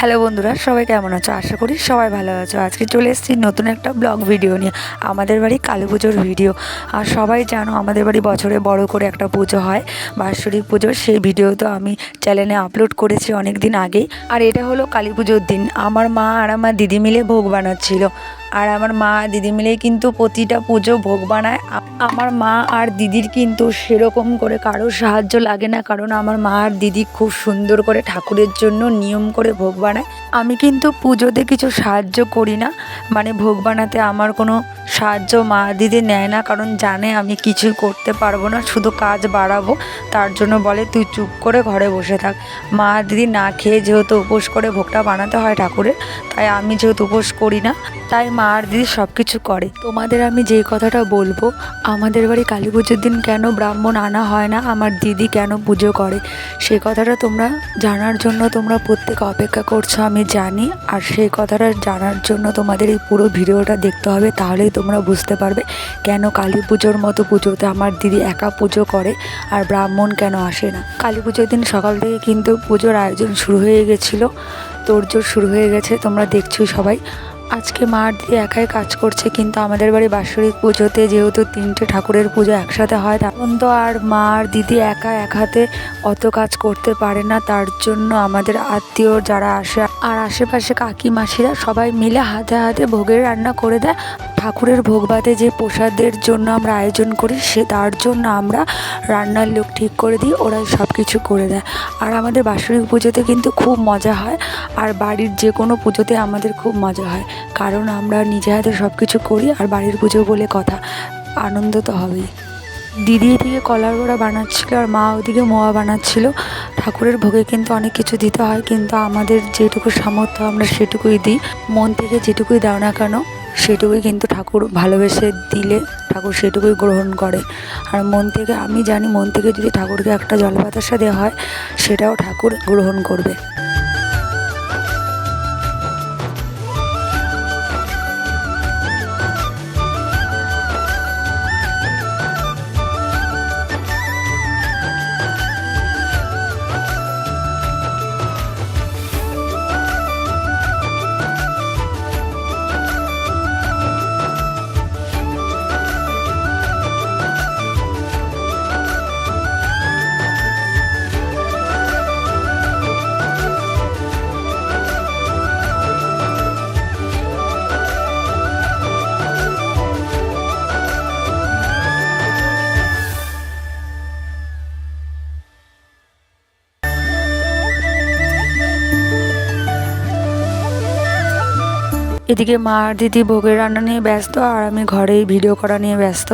Hello বন্ধুরা, সবাই কেমন আছো? আশা করি সবাই ভালো আছো। আজকে চলে এসেছি নতুন একটা ব্লগ ভিডিও নিয়ে, আমাদের বাড়ি কালী পুজোর ভিডিও। আর সবাই জানো, আমাদের বাড়ি বছরে বড় করে একটা পুজো হয়, বাৎসরিক পুজো। সেই ভিডিও তো আমি চ্যানেলে আপলোড করেছি অনেক দিন আগেই। আর এটা হলো কালী পুজোর দিন। আমার মা আর আমার দিদি মিলে ভোগ বানাচ্ছিল। আর আমার মা দিদি মিলে কিন্তু প্রতিটা পুজো ভোগ বানায়। আমার মা আর দিদির কিন্তু সেরকম করে কারও সাহায্য লাগে না, কারণ আমার মা আর দিদি খুব সুন্দর করে ঠাকুরের জন্য নিয়ম করে ভোগ বানায়। আমি কিন্তু পুজোতে কিছু সাহায্য করি না মানে ভোগ বানাতে আমার কোনো সাহায্য মা দিদি নেয় না, কারণ জানে আমি কিছুই করতে পারব না, শুধু কাজ বাড়াবো। তার জন্য বলে, তুই চুপ করে ঘরে বসে থাক। মা দিদি না খেয়ে যেহেতু উপোস করে ভোগটা বানাতে হয় ঠাকুরের, তাই আমি যেহেতু উপোস করি না তাই মা আর দিদি সব কিছু করে। তোমাদের আমি যেই কথাটা বলব, আমাদের বাড়ি কালী পুজোর দিন কেন ব্রাহ্মণ আনা হয় না, আমার দিদি কেন পুজো করে? সেই কথাটা তোমরা জানার জন্য তোমরা প্রত্যেকে অপেক্ষা করছ, আমি জানি। আর সেই কথাটা জানার জন্য তোমাদের এই পুরো ভিডিওটা দেখতে হবে, তাহলেই তোমরা বুঝতে পারবে কেন কালী পুজোর মতো পুজোতে আমার দিদি একা পুজো করে আর ব্রাহ্মণ কেন আসে না। কালী পুজোর দিন সকাল থেকে কিন্তু পুজোর আয়োজন শুরু হয়ে গেছিল, তোড়জোড় শুরু হয়ে গেছে, তোমরা দেখছোই সবাই। আজকে মা দিদি একাই কাজ করছে, কিন্তু আমাদের বাড়ি বাৎসরিক পুজোতে যেহেতু তিনটে ঠাকুরের পুজো একসাথে হয়, তখন তো আর মা আর দিদি একা এক হাতে অত কাজ করতে পারে না, তার জন্য আমাদের আত্মীয় যারা আসে আর আশেপাশে কাকি মাসিরা সবাই মিলে হাতে হাতে ভোগের রান্না করে দেয়। ঠাকুরের ভোগবাতে যে প্রসাদের জন্য আমরা আয়োজন করি, সে তার জন্য আমরা রান্নার লোক ঠিক করে দিই, ওরাই সব কিছু করে দেয়। আর আমাদের বাৎসরিক পুজোতে কিন্তু খুব মজা হয়, আর বাড়ির যে কোনো পুজোতে আমাদের খুব মজা হয়। কারণ আমরা নিজে হাতে সব কিছু করি, আর বাড়ির পুজো বলে কথা, আনন্দ তো হবেই। দিদি এদিকে কলার বড়া বানাচ্ছিল, আর মা ওদিকে মোয়া বানাচ্ছিল। ঠাকুরের ভোগে কিন্তু অনেক কিছু দিতে হয়, কিন্তু আমাদের যেটুকু সামর্থ্য আমরা সেটুকুই দিই। মন থেকে যেটুকুই দাও না কেন সেটুকুই কিন্তু ঠাকুর ভালোবেসে দিলে ঠাকুর সেটুকুই গ্রহণ করে। আর মন থেকে, আমি জানি মন থেকে যদি ঠাকুরকে একটা জল বাতাসা দেওয়া হয়, সেটাও ঠাকুর গ্রহণ করবে। এদিকে মা আর দিদি ভোগের রান্না নিয়ে ব্যস্ত আর আমি ঘরেই ভিডিও করা নিয়ে ব্যস্ত।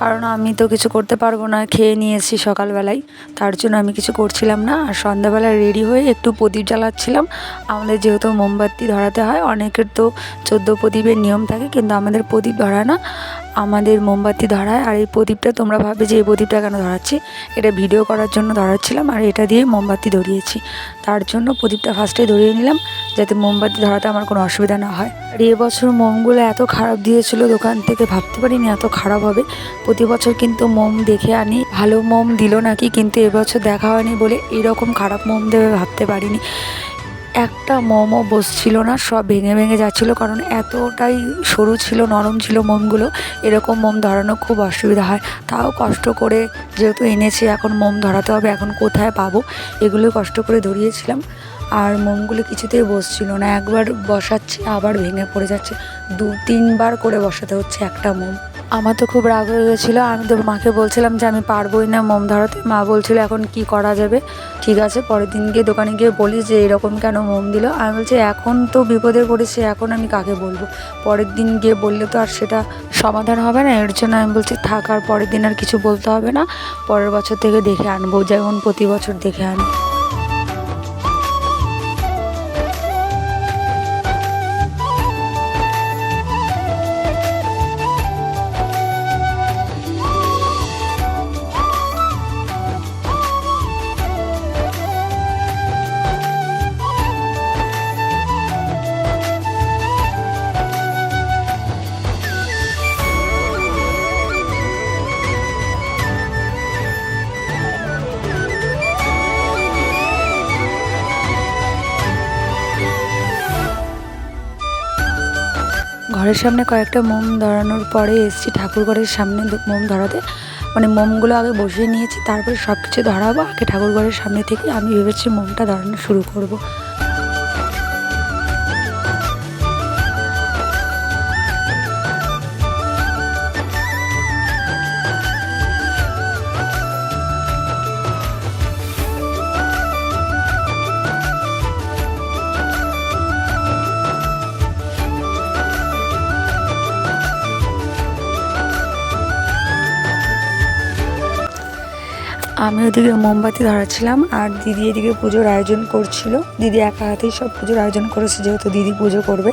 কারণ আমি তো কিছু করতে পারব না, খেয়ে নিয়েছি সকালবেলায়। তার জন্য আমি কিছু করছিলাম না আর সন্ধ্যাবেলায় রেডি হয়ে একটু প্রদীপ জ্বালাচ্ছিলাম। আমাদের যেহেতু মোমবাতি ধরাতে হয়, অনেকের তো চোদ্দ প্রদীপের নিয়ম থাকে, কিন্তু আমাদের প্রদীপ ধরায় না। আমাদের মোমবাতি ধরায়, আর এই প্রদীপটা তোমরা ভাবে যে এই প্রদীপটা কেন ধরাচ্ছি? এটা ভিডিও করার জন্য ধরাচ্ছিলাম, আর এটা দিয়ে মোমবাতি ধরিয়েছি। তার জন্য প্রদীপটা ফার্স্টে ধরিয়ে নিলাম, যাতে মোমবাতি ধরাতে আমার কোনো অসুবিধা না হয়। আর এবছর মোমগুলো এত খারাপ দিয়েছিল, দোকান থেকে ভাবতে পারিনি এত খারাপ হবে। প্রতি বছর কিন্তু মোম দেখে আনি, ভালো মোম দিল নাকি, কিন্তু এবছর দেখা হয়নি বলে এরকম খারাপ মোম দেবে ভাবতে পারিনি। একটা মোমও বসছিল না, সব ভেঙে ভেঙে যাচ্ছিল কারণ এতটাই সরু ছিল, নরম ছিল মোমগুলো, এরকম মোম ধরানো খুব অসুবিধা হয়। তাও কষ্ট করে যেহেতু এনেছি, এখন মোম ধরাতে হবে, এখন কোথায় পাবো? এগুলো কষ্ট করে ধরিয়েছিলাম। আর মোমগুলো কিছুতেই বসছিল না। একবার বসাচ্ছে, আবার ভেঙে পড়ে যাচ্ছে। দু তিনবার করে বসাতে হচ্ছে একটা মোম। আমার তো খুব রাগ হয়ে গেছিল। আমি তো মাকে বলছিলাম যে আমি পারবোই না, মোম ধরাতে। মা বলছিল, এখন কি করা যাবে? ঠিক আছে, পরের দিন গিয়ে দোকানে গিয়ে বলিস যে এরকম কেন মোম দিল? আমি বলছি, এখন তো বিপদে পড়েছে, এখন আমি কাকে বলব? পরের দিন গিয়ে বললে তো আর সেটা সমাধান হবে না। এর জন্য আমি বলছি, থাক, আর পরের দিন আর কিছু বলতে হবে না। পরের বছর থেকে দেখে আনব, যেমন প্রতি বছর দেখে আনি। ঘরের সামনে কয়েকটা মোম ধরানোর পরে এসছি ঠাকুর ঘরের সামনে মোম ধরাতে মানে মোমগুলো আগে বসিয়ে নিয়েছি, তারপরে সব কিছু ধরাবো, আগে ঠাকুর ঘরের সামনে থেকে আমি ভেবেছি মোমটা ধরানো শুরু করব। আমি ওদিকে মোমবাতি ধরাচ্ছিলাম আর দিদি এদিকে পুজোর আয়োজন করছিল। দিদি একা হাতেই সব পুজোর আয়োজন করেছে, যেহেতু দিদি পুজো করবে।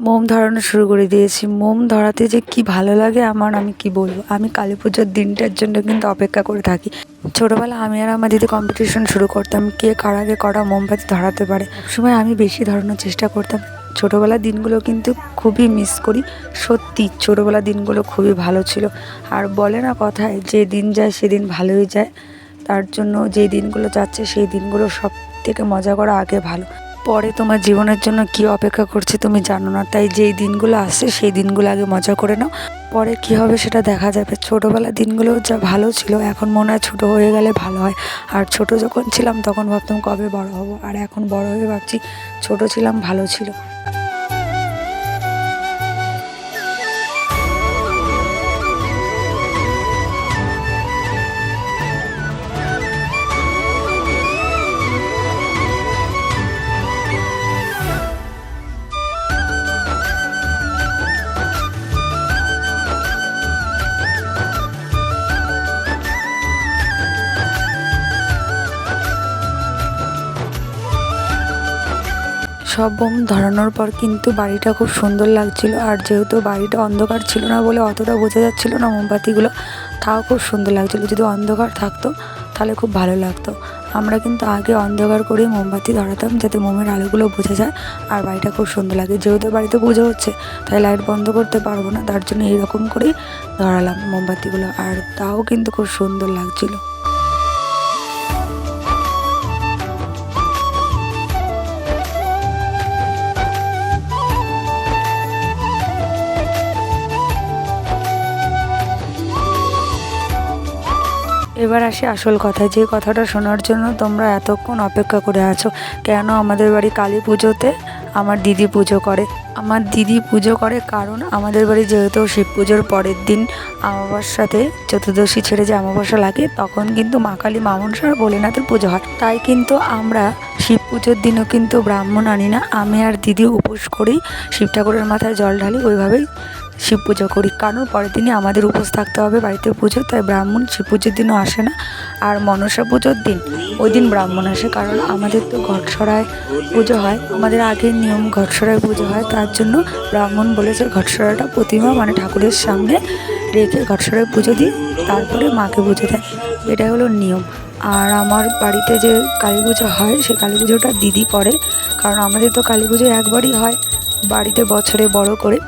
মোম ধরানো শুরু করে দিয়েছি। মোম ধরাতে যে কি ভালো লাগে আমার, আমি কি বলব? আমি কালী পুজোর দিনটার জন্য কিন্তু অপেক্ষা করে থাকি। ছোটোবেলা আমি আর আমার দিদি কম্পিটিশন শুরু করতাম, কে কার আগে কটা মোমবাতি ধরাতে পারে। সময় আমি বেশি ধরানোর চেষ্টা করতাম। ছোটোবেলার দিনগুলো কিন্তু খুবই মিস করি। সত্যি, ছোটোবেলার দিনগুলো খুবই ভালো ছিল। আর বলে না কথায়, যে দিন যায় সেদিন ভালোই যায়। তার জন্য যে দিনগুলো যাচ্ছে সেই দিনগুলো সব থেকে মজা করা আগে ভালো। পরে তোমার জীবনের জন্য কি অপেক্ষা করছে তুমি জানো না। তাই যেই দিনগুলো আসছে সেই দিনগুলো আগে মজা করে নাও। পরে কি হবে সেটা দেখা যাবে। ছোটোবেলার দিনগুলো যা ভালো ছিল, এখন মনে হয় ছোটো হয়ে গেলে ভালো হয়। আর ছোট যখন ছিলাম তখন ভাবতাম কবে বড় হব। আর এখন বড় হয়ে ভাবছি ছোট ছিলাম, ভালো ছিল। সব বোম ধরানোর পর কিন্তু বাড়িটা খুব সুন্দর লাগছিল। আর যেহেতু বাড়িটা অন্ধকার ছিল না বলে অতটা বোঝা যাচ্ছিল না মোমবাতিগুলো, তাও খুব সুন্দর লাগছিল। যদি অন্ধকার থাকতো, তাহলে খুব ভালো লাগতো। আমরা কিন্তু আগে অন্ধকার করেই মোমবাতি ধরাতাম যাতে মোমের আলোগুলো বোঝা যায় আর বাড়িটা খুব সুন্দর লাগে। যেহেতু বাড়িতে পুজো হচ্ছে, তাই লাইট বন্ধ করতে পারব না। তার জন্য এইরকম করেই ধরালাম মোমবাতিগুলো। আর তাও কিন্তু খুব সুন্দর লাগছিল। এবার আসি আসল কথা, যে কথাটা শোনার জন্য তোমরা এতক্ষণ অপেক্ষা করে আছো। কেন আমাদের বাড়ি কালী পুজোতে আমার দিদি পুজো করে? আমার দিদি পুজো করে কারণ আমাদের বাড়ি যেহেতু শিব পুজোর পরের দিন অমাবস্যাতে চতুর্দশী ছেড়ে যে অমাবস্যা লাগে, তখন কিন্তু মা কালী মামনসা আর ভোলেনাথের পুজো হয়। তাই কিন্তু আমরা শিব পুজোর দিনও কিন্তু ব্রাহ্মণ আনি না। আমি আর দিদি উপোস করি শিব ঠাকুরের মাথায় জল ঢালি, ওইভাবেই শিব পুজো করি। কারণ পরের দিনই আমাদের উপোস থাকতে হবে বাড়িতে পুজো, তাই ব্রাহ্মণ শিব পুজোর দিনও আসে না। আর মনসা পুজোর দিন, ওই দিন ব্রাহ্মণ আসে, কারণ আমাদের তো ঘটসরায় পুজো হয়। আমাদের আগের নিয়ম ঘটসরায় পুজো হয়, তার জন্য ব্রাহ্মণ বলেছে ঘটসরাটা প্রতিমা মানে ঠাকুরের সামনে রেখে ঘটসরায় পুজো দিই, তারপরে মাকে পুজো দেয়। এটা হলো নিয়ম। আর আমার বাড়িতে যে কালী পুজো হয়, সে কালী পুজোটা দিদি করে, কারণ আমাদের তো কালী পুজো একবারই হয়, বাড়িতে বছরে বড় করে।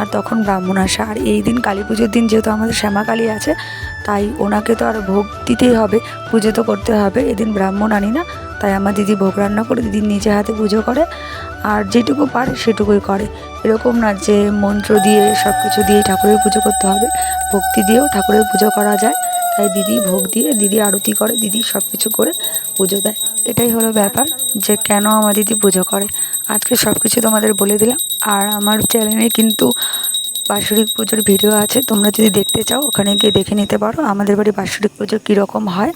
আর তখন ব্রাহ্মণ আসে। আর এই দিন কালী পুজোর দিন যেহেতু আমাদের শ্যামা কালী আছে, তাই ওনাকে তো আর ভোগ দিতেই হবে, পুজো তো করতে হবে। এদিন ব্রাহ্মণ আনি না, তাই আমার দিদি ভোগ রান্না করে দিদি নিজে হাতে পুজো করে, আর যেটুকু পারে সেটুকুই করে। এরকম না যে মন্ত্র দিয়ে সব কিছু দিয়ে ঠাকুরের পুজো করতে হবে, ভক্তি দিয়েও ঠাকুরের পুজো করা যায়। তাই দিদি ভোগ দিয়ে, দিদি আরতি করে, দিদি সব কিছু করে পুজো দেয়। এটাই হলো ব্যাপার যে কেন আমার দিদি পুজো করে। আজকে সব কিছু তোমাদের বলে দিলাম। আর আমার চ্যানেলে কিন্তু বাৎসরিক পুজোর ভিডিও আছে, তোমরা যদি দেখতে চাও, ওখানে গিয়ে দেখে নিতে পারো আমাদের বাড়ি বাৎসরিক পুজো কীরকম হয়।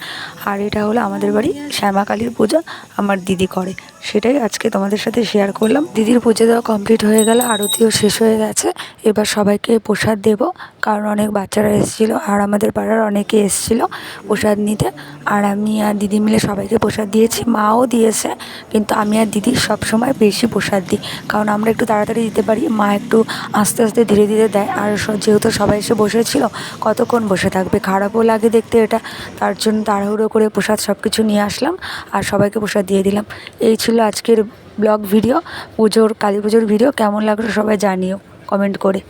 আর এটা হলো আমাদের বাড়ি শ্যামা কালীর পুজো, আমার দিদি করে। সেটাই আজকে তোমাদের সাথে শেয়ার করলাম। দিদির পুজো দেওয়া কমপ্লিট হয়ে গেল, আরতিও শেষ হয়ে গেছে। এবার সবাইকে প্রসাদ দেব, কারণ অনেক বাচ্চারা এসেছিল আর আমাদের পাড়ার অনেকে এসেছিল প্রসাদ নিতে। আর আমি আর দিদি মিলে সবাইকে প্রসাদ দিয়েছি, মাও দিয়েছে, কিন্তু আমি আর দিদি সবসময় বেশি প্রসাদ দিই। কারণ আমরা একটু তাড়াতাড়ি দিতে পারি, মা একটু আস্তে আস্তে ধীরে ধীরে দেয় আর যেহেতু সবাই এসে বসেছিল, কতক্ষণ বসে থাকবে? খারাপও লাগে দেখতে এটা। তার জন্য তাড়াহুড়ো করে প্রসাদ সব কিছু নিয়ে আসলাম আর সবাইকে প্রসাদ দিয়ে দিলাম। এই ছিল আজকের ব্লগ ভিডিও। পুজোর, কালী পুজোর ভিডিও। কেমন লাগল সবাই জানিও কমেন্ট করে।